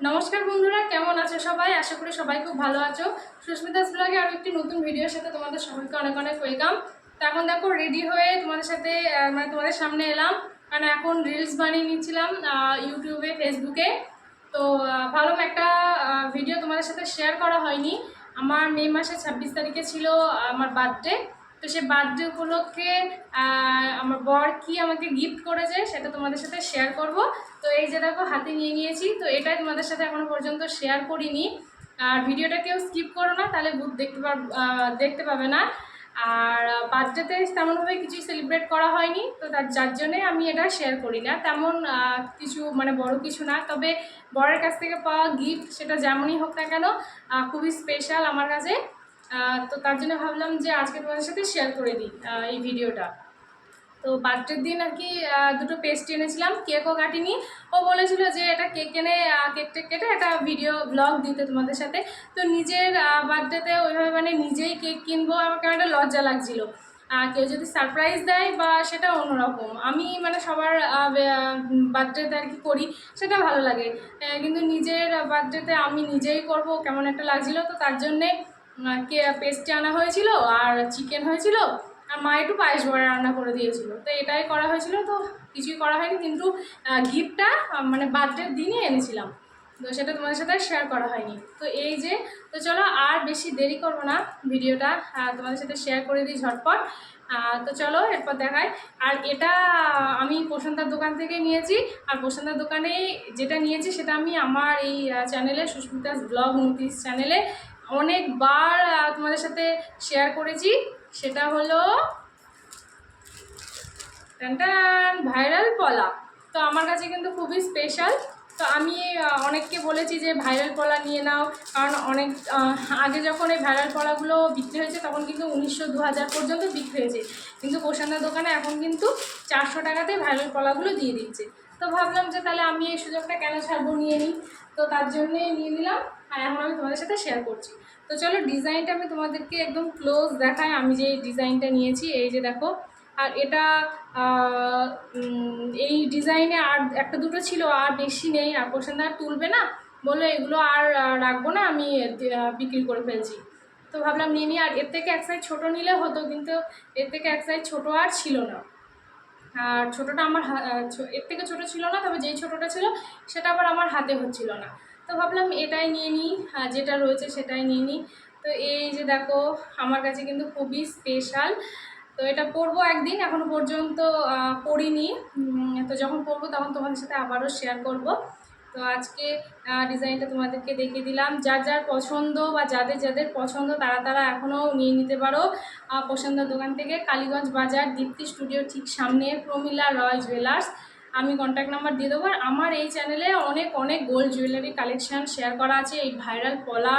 নমস্কার বন্ধুরা, কেমন আছো সবাই? আশা করি সবাই খুব ভালো আছো। সুস্মিতাস ব্লগে আরও একটি নতুন ভিডিওর সাথে তোমাদের সবাইকে অনেক অনেক ওয়েলকাম তো এখন দেখো রেডি হয়ে তোমাদের সাথে মানে তোমাদের সামনে এলাম। কারণ এখন রিলস বানিয়ে নিচ্ছিলাম ইউটিউবে ফেসবুকে তো ভাবলাম একটা ভিডিও তোমাদের সাথে শেয়ার করা হয়নি। আমার মে মাসের ছাব্বিশ তারিখে ছিল আমার বার্থডে তো সে বার্থডে উপলক্ষে আমার বর কি আমাকে গিফট করেছে সেটা তোমাদের সাথে শেয়ার করব। তো এই যে দেখো, হাতে নিয়ে নিয়েছি। তো এটাই তোমাদের সাথে এখনও পর্যন্ত শেয়ার করিনি। আর ভিডিওটা কেউ স্কিপ করো না, তাহলে বুথ দেখতে পার দেখতে পাবে না। আর বার্থডেতে তেমনভাবে কিছুই সেলিব্রেট করা হয়নি, তো তার, যার জন্যে আমি এটা শেয়ার করি না। তেমন কিছু মানে বড় কিছু না। তবে বরের কাছ থেকে পাওয়া গিফট সেটা যেমনই হোক না কেন খুবই স্পেশাল আমার কাছে। তো তার জন্য ভাবলাম যে আজকে তোমাদের সাথে শেয়ার করে দিই এই ভিডিওটা। তো বার্থডের দিন আর কি দুটো পেস্ট এনেছিলাম কেকও কাটিনি। ও বলেছিল যে এটা কেক এনে কেক টেক কেটে একটা ভিডিও ব্লগ দিতে তোমাদের সাথে। তো নিজের বার্থডেতে ওইভাবে মানে নিজেই কেক কিনবো, আমার কেমন একটা লজ্জা লাগছিল। কেউ যদি সারপ্রাইজ দেয় বা সেটা অন্যরকম। আমি মানে সবার বার্থডেতে আর কি করি, সেটা ভালো লাগে। কিন্তু নিজের বার্থডেতে আমি নিজেই করব, কেমন একটা লাগছিল। তো তার জন্যে কে পেস্টে আনা হয়েছিল আর চিকেন হয়েছিল, আর মা একটু পায়েস বড়া রান্না করে দিয়েছিল। তো এটাই করা হয়েছিল, তো কিছুই করা হয়নি, কিন্তু গিফটটা মানে বার্থডের দিনই এনেছিলাম। তো সেটা তোমাদের সাথে শেয়ার করা হয়নি। তো এই যে, তো চলো আর বেশি দেরি করব না ভিডিওটা তোমাদের সাথে শেয়ার করে দিই ঝটপট। তো চলো এরপর দেখায় আর এটা আমি প্রশান্তার দোকান থেকে নিয়েছি, আর প্রশান্তার দোকানে যেটা নিয়েছি সেটা আমি আমার এই চ্যানেলে সুস্মিতাস ব্লগ উনত্রিশ চ্যানেলে অনেকবার তোমাদের সাথে শেয়ার করেছি। সেটা হলো টান ভাইরাল পলা। তো আমার কাছে কিন্তু খুবই স্পেশাল তো আমি অনেককে বলেছি যে ভাইরাল পলা নিয়ে নাও। কারণ অনেক আগে যখন এই ভাইরাল পলাগুলো বিক্রি হয়েছে, তখন কিন্তু উনিশশো দু হাজার পর্যন্ত বিক্রি হয়েছে। কিন্তু পোষানোর দোকানে এখন কিন্তু চারশো টাকাতে ভাইরাল পলাগুলো দিয়ে দিচ্ছে। তো ভাবলাম যে তাহলে আমি এই সুযোগটা কেন ছাড়বো নিয়ে নিই? তো তার জন্যে নিয়ে নিলাম। আর এখন আমি তোমাদের সাথে শেয়ার করছি। তো চলো ডিজাইনটা আমি তোমাদেরকে একদম ক্লোজ দেখাই। আমি যে ডিজাইনটা নিয়েছি, এই যে দেখো। আর এটা এই ডিজাইনে আর একটা দুটো ছিল, আর বেশি নেই। আর পছন্দ আর তুলবে না। বলল, এগুলো আর রাখব না। আমি বিক্রি করে ফেলছি। তো ভাবলাম, নিয়ে নিই। আর এর থেকে এক সাইজ ছোটো নিলে হতো, কিন্তু এর থেকে এক সাইজ ছোটো আর ছিল না। আর ছোটোটা আমার এর থেকে ছোটো ছিল না, তবে যেই ছোটোটা ছিল, সেটা আবার আমার হাতে হচ্ছিল না। তো ভাবলাম এটাই নিয়ে নিই আর যেটা রয়েছে সেটাই নিয়ে নিই। তো এই যে দেখো, আমার কাছে কিন্তু খুবই স্পেশাল তো এটা পরবো একদিন, এখনও পর্যন্ত পরিনি তো যখন পরবো তখন তোমাদের সাথে আবারও শেয়ার করব। তো আজকে ডিজাইনটা তোমাদেরকে দেখিয়ে দিলাম। যার যার পছন্দ বা যাদের যাদের পছন্দ, তারা তারা এখনও নিয়ে নিতে পারো। পছন্দের দোকান থেকে কালীগঞ্জ বাজার, দীপ্তি স্টুডিও ঠিক সামনে, প্রমিলা রয় জুয়েলার্স আমি কন্ট্যাক্ট নাম্বার দিয়ে দেবো। আর আমার এই চ্যানেলে অনেক অনেক গোল্ড জুয়েলারি কালেকশান শেয়ার করা আছে, এই ভাইরাল পলা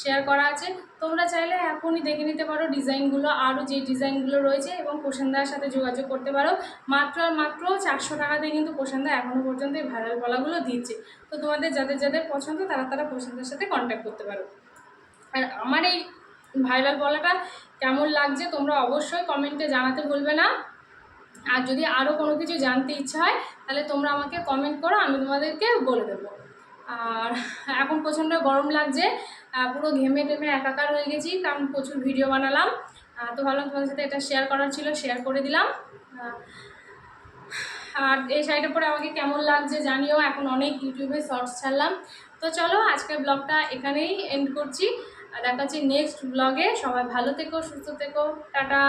শেয়ার করা আছে। তোমরা চাইলে এখনই দেখে নিতে পারো ডিজাইনগুলো আরও যে ডিজাইনগুলো রয়েছে এবং পোষানদার সাথে যোগাযোগ করতে পারো। মাত্র আর মাত্র চারশো টাকাতে কিন্তু পোষান্দা এখনও পর্যন্ত এই ভাইরাল পলাগুলো দিচ্ছে। তো তোমাদের যাদের যাদের পছন্দ, তারা তারা পোষান্দার সাথে কন্ট্যাক্ট করতে পারো। আর আমার এই ভাইরাল পলাটা কেমন লাগছে তোমরা অবশ্যই কমেন্টে জানাতে ভুলবে না। আর যদি আরও কোনো কিছু জানতে ইচ্ছা হয়, তাহলে তোমরা আমাকে কমেন্ট করো, আমি তোমাদেরকে বলে দেবো। আর এখন প্রচণ্ড গরম লাগছে পুরো ঘেমে টেমে একাকার হয়ে গেছি, কারণ প্রচুর ভিডিও বানালাম। তো ভাবলাম তোমাদের সাথে এটা শেয়ার করার ছিল শেয়ার করে দিলাম। আর এই শাড়িটার পরে আমাকে কেমন লাগছে জানিও, এখন অনেক ইউটিউবে শর্টস ছাড়লাম। তো চলো, আজকের ব্লগটা এখানেই এন্ড করছি। আর দেখা হচ্ছে নেক্সট ব্লগে সবাই ভালো থেকো, সুস্থ থেকো। টাটা!